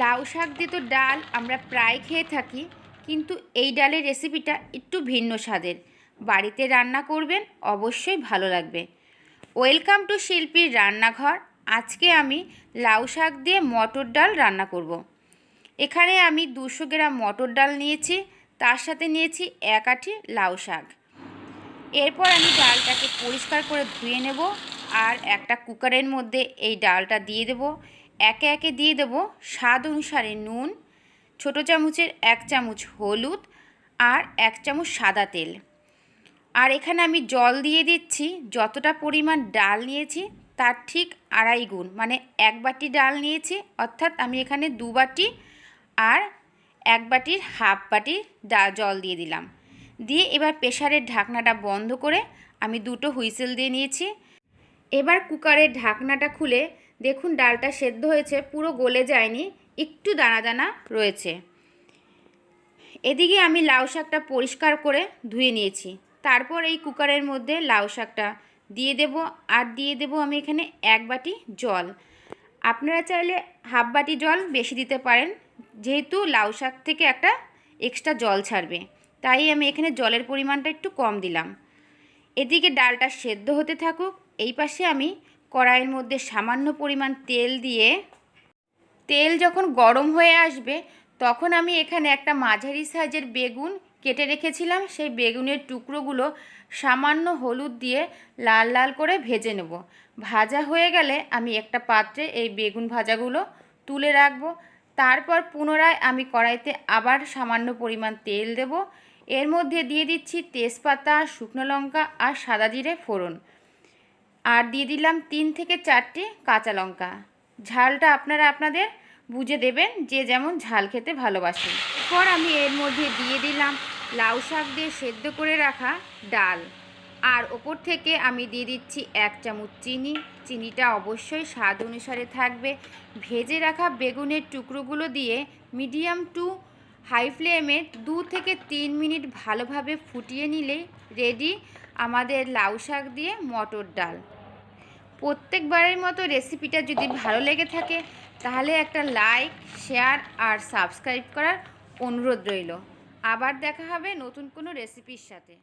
লাউ শাক দিয়ে তো ডাল আমরা প্রায় খেয়ে থাকি, কিন্তু এই ডালের রেসিপিটা একটু ভিন্ন স্বাদের। বাড়িতে রান্না করবেন, অবশ্যই ভালো লাগবে। ওয়েলকাম টু শিল্পীর রান্নাঘর। আজকে আমি লাউ শাক দিয়ে মটর ডাল রান্না করব। এখানে আমি দুশো গ্রাম মটর ডাল নিয়েছি, তার সাথে নিয়েছি এক আঁটি লাউ শাক। এরপর আমি ডালটাকে পরিষ্কার করে ধুয়ে নেব, আর একটা কুকারের মধ্যে এই ডালটা দিয়ে দেব। একে একে দিয়ে দেব স্বাদ অনুসারে নুন, ছোটো চামচের এক চামচ হলুদ আর এক চামচ সাদা তেল। আর এখানে আমি জল দিয়ে দিচ্ছি, যতটা পরিমাণ ডাল নিয়েছি তার ঠিক আড়াই গুণ মানে এক বাটি ডাল নিয়েছি, অর্থাৎ আমি এখানে দু বাটি আর এক বাটির হাফ বাটি ডাল জল দিয়ে দিলাম। দিয়ে এবার প্রেশারের ঢাকনাটা বন্ধ করে আমি দুটো হুইসেল দিয়ে নিয়েছি। এবার কুকারের ঢাকনাটা খুলে দেখুন ডালটা সেদ্ধ হয়েছে, পুরো গলে যায়নি, একটু দানা দানা রয়েছে। এদিকে আমি লাউ শাকটা পরিষ্কার করে ধুয়ে নিয়েছি। তারপর এই কুকারের মধ্যে লাউ শাকটা দিয়ে দেব, আর দিয়ে দেব আমি এখানে এক বাটি জল। আপনারা চাইলে হাফ বাটি জল বেশি দিতে পারেন, যেহেতু লাউ শাক থেকে একটা এক্সট্রা জল ছাড়বে। তাই আমি এখানে জলের পরিমাণটা একটু কম দিলাম। এদিকে ডালটা সেদ্ধ হতে থাকুক, এই পাশে আমি কড়াইয়ের মধ্যে সামান্য পরিমাণ তেল দিয়ে, তেল যখন গরম হয়ে আসবে, তখন আমি এখানে একটা মাঝারি সাইজের বেগুন কেটে রেখেছিলাম। সেই বেগুনের টুকরোগুলো সামান্য হলুদ দিয়ে লাল লাল করে ভেজে নেব। ভাজা হয়ে গেলে আমি একটা পাত্রে এই বেগুন ভাজাগুলো তুলে রাখব। তারপর পুনরায় আমি কড়াইতে আবার সামান্য পরিমাণ তেল দেব। এর মধ্যে দিয়ে দিচ্ছি তেজপাতা, শুকনো লঙ্কা আর সাদা জিরে ফোড়ন। আর দিয়ে দিলাম তিন থেকে চারটে কাঁচা লঙ্কা। ঝালটা আপনারা আপনাদের বুঝে দেবেন যে যেমন ঝাল খেতে ভালোবাসেন। এরপর আমি এর মধ্যে দিয়ে দিলাম লাউ শাক দিয়ে সেদ্ধ করে রাখা ডাল। আর ওপর থেকে আমি দিয়ে দিচ্ছি এক চামচ চিনি। চিনিটা অবশ্যই স্বাদ অনুসারে থাকবে। ভেজে রাখা বেগুনের টুকরোগুলো দিয়ে মিডিয়াম টু হাই ফ্লেমে দু থেকে তিন মিনিট ভালোভাবে ফুটিয়ে নিলে রেডি আমাদের লাউ শাক দিয়ে মটর ডাল। প্রত্যেকবারের মতো রেসিপিটা যদি ভালো লেগে থাকে, তাহলে একটা লাইক শেয়ার আর সাবস্ক্রাইব করার অনুরোধ রইল। আবার দেখা হবে নতুন কোনো রেসিপির সাথে।